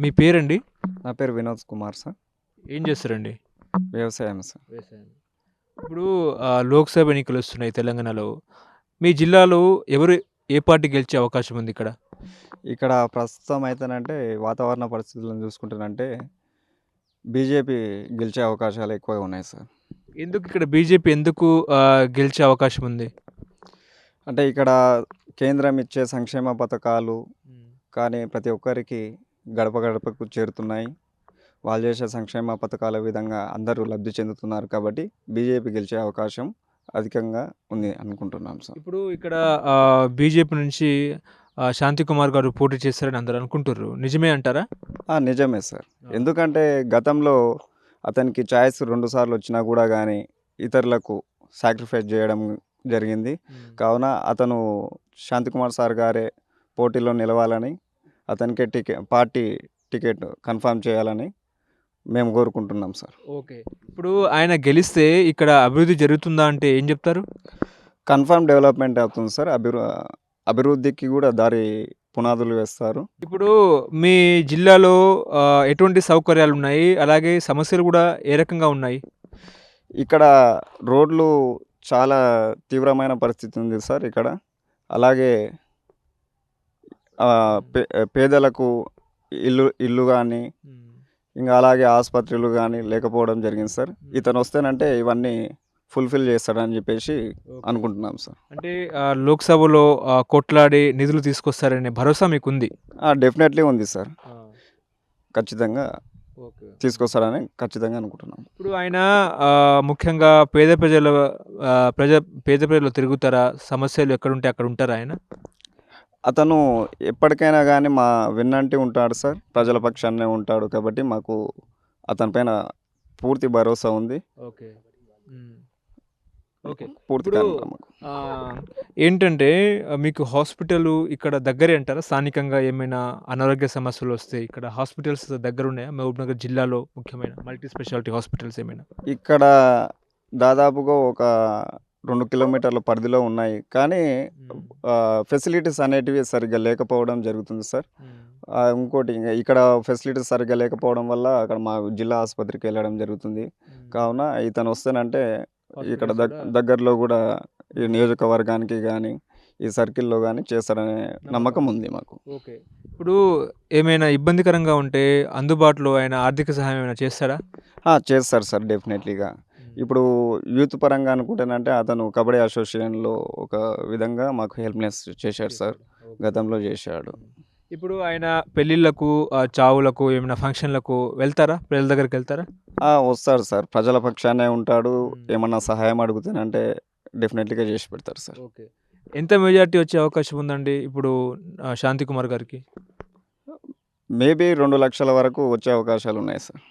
మీ పేరండి? నా పేరు వినోద్ కుమార్ సార్. ఏం చేస్తారండి? వ్యవసాయం సార్. ఇప్పుడు ఆ, లోక్సభ ఎన్నికలు వస్తున్నాయి తెలంగాణలో. మీ జిల్లాలో ఎవరు ఏ పార్టీ గెలిచే అవకాశం ఉంది ఇక్కడ? ఇక్కడ ప్రస్తుతం అయితేనంటే వాతావరణ పరిస్థితులను చూసుకుంటేనంటే బీజేపీ గెలిచే అవకాశాలు ఎక్కువగా ఉన్నాయి సార్. ఎందుకు ఇక్కడ బీజేపీ ఎందుకు ఆ, గెలిచే అవకాశం ఉంది? అంటే ఇక్కడ కేంద్రం ఇచ్చే సంక్షేమ పథకాలు కానీ ప్రతి ఒక్కరికి గడప గడపకు చేరుతున్నాయి. వాళ్ళు చేసే సంక్షేమ పథకాల విధంగా అందరూ లబ్ధి చెందుతున్నారు కాబట్టి బీజేపీ గెలిచే అవకాశం అధికంగా ఉంది అనుకుంటున్నాం సార్. ఇప్పుడు ఇక్కడ బీజేపీ నుంచి శాంతి కుమార్ గారు పోటీ చేస్తారని అందరూ అనుకుంటారు నిజమే అంటారా? నిజమే సార్. ఎందుకంటే గతంలో అతనికి ఛాయిస్ రెండు సార్లు వచ్చినా కూడా కానీ ఇతరులకు సాక్రిఫైస్ చేయడం జరిగింది. కావున అతను శాంతికుమార్ సార్ గారే పోటీలో నిలవాలని అతనికి టికెట్ పార్టీ టికెట్ కన్ఫర్మ్ చేయాలని మేము కోరుకుంటున్నాం సార్. ఓకే. ఇప్పుడు ఆయన గెలిస్తే ఇక్కడ అభివృద్ధి జరుగుతుందా అంటే ఏం చెప్తారు? కన్ఫర్మ్ డెవలప్మెంట్ అవుతుంది సార్. అభివృ అభివృద్ధికి కూడా దారి పునాదులు వేస్తారు. ఇప్పుడు మీ జిల్లాలో ఎటువంటి సౌకర్యాలు ఉన్నాయి? అలాగే సమస్యలు కూడా ఏ రకంగా ఉన్నాయి? ఇక్కడ రోడ్లు చాలా తీవ్రమైన పరిస్థితి ఉంది సార్ ఇక్కడ. అలాగే పేదలకు ఇల్లు ఇల్లు కానీ ఇంకా అలాగే ఆసుపత్రులు కానీ లేకపోవడం జరిగింది సార్. ఇతను వస్తేనంటే ఇవన్నీ ఫుల్ఫిల్ చేస్తాడని చెప్పేసి అనుకుంటున్నాం సార్. అంటే లోక్సభలో కొట్లాడి నిధులు తీసుకొస్తారనే భరోసా మీకు ఉంది డెఫినెట్లీ ఉంది సార్. ఖచ్చితంగా ఓకే. తీసుకొస్తాడని ఖచ్చితంగా అనుకుంటున్నాం. ఇప్పుడు ఆయన ముఖ్యంగా పేద ప్రజల ప్రజ పేద ప్రజలు తిరుగుతారా? సమస్యలు ఎక్కడుంటే అక్కడ ఉంటారా ఆయన? అతను ఎప్పటికైనా కానీ మా విన్నంటి ఉంటాడు సార్. ప్రజల పక్షాన్నే ఉంటాడు కాబట్టి మాకు అతని పైన పూర్తి భరోసా ఉంది. ఓకే. ఓకే. పూర్తిగా. ఆ, ఏంటంటే ఆ, మీకు హాస్పిటల్ ఇక్కడ దగ్గరే అంటారా? స్థానికంగా ఏమైనా అనారోగ్య సమస్యలు వస్తే ఇక్కడ హాస్పిటల్స్ దగ్గర ఉన్నాయా? మహబూబ్ నగర్ జిల్లాలో ముఖ్యమైన మల్టీ స్పెషాలిటీ హాస్పిటల్స్ ఏమైనా? ఇక్కడ దాదాపుగా ఒక రెండు కిలోమీటర్ల పరిధిలో ఉన్నాయి. కానీ ఫెసిలిటీస్ అనేటివి సరిగ్గా లేకపోవడం జరుగుతుంది సార్. ఇంకోటి ఇంకా ఇక్కడ ఫెసిలిటీస్ సరిగ్గా లేకపోవడం వల్ల అక్కడ మా జిల్లా ఆసుపత్రికి వెళ్ళడం జరుగుతుంది. కావున ఇతను వస్తేనంటే ఇక్కడ దగ్ దగ్గరలో కూడా ఈ నియోజకవర్గానికి కానీ ఈ సర్కిల్లో కానీ చేస్తారనే నమ్మకం ఉంది మాకు. ఓకే. ఇప్పుడు ఏమైనా ఇబ్బందికరంగా ఉంటే అందుబాటులో ఆయన ఆర్థిక సహాయం ఏమైనా చేస్తాడా? ఆ, చేస్తారు సార్ డెఫినెట్లీగా. ఇప్పుడు యూత్ పరంగా అనుకుంటేనంటే అతను కబడ్డీ అసోసియేషన్లో ఒక విధంగా మాకు హెల్ప్నెస్ చేశాడు సార్. గతంలో చేశాడు. ఇప్పుడు ఆయన పెళ్ళిళ్ళకు చావులకు ఏమైనా ఫంక్షన్లకు వెళ్తారా? ప్రజల దగ్గరికి వెళ్తారా? ఆ, వస్తాడు సార్. ప్రజల పక్షానే ఉంటాడు. ఏమన్నా సహాయం అడుగుతానంటే డెఫినెట్లీగా చేసి పెడతారు సార్. ఓకే. ఎంత మెజారిటీ వచ్చే అవకాశం ఉందండి ఇప్పుడు ఆ, శాంతి కుమార్ గారికి? మేబీ రెండు లక్షల వరకు వచ్చే అవకాశాలు ఉన్నాయి సార్.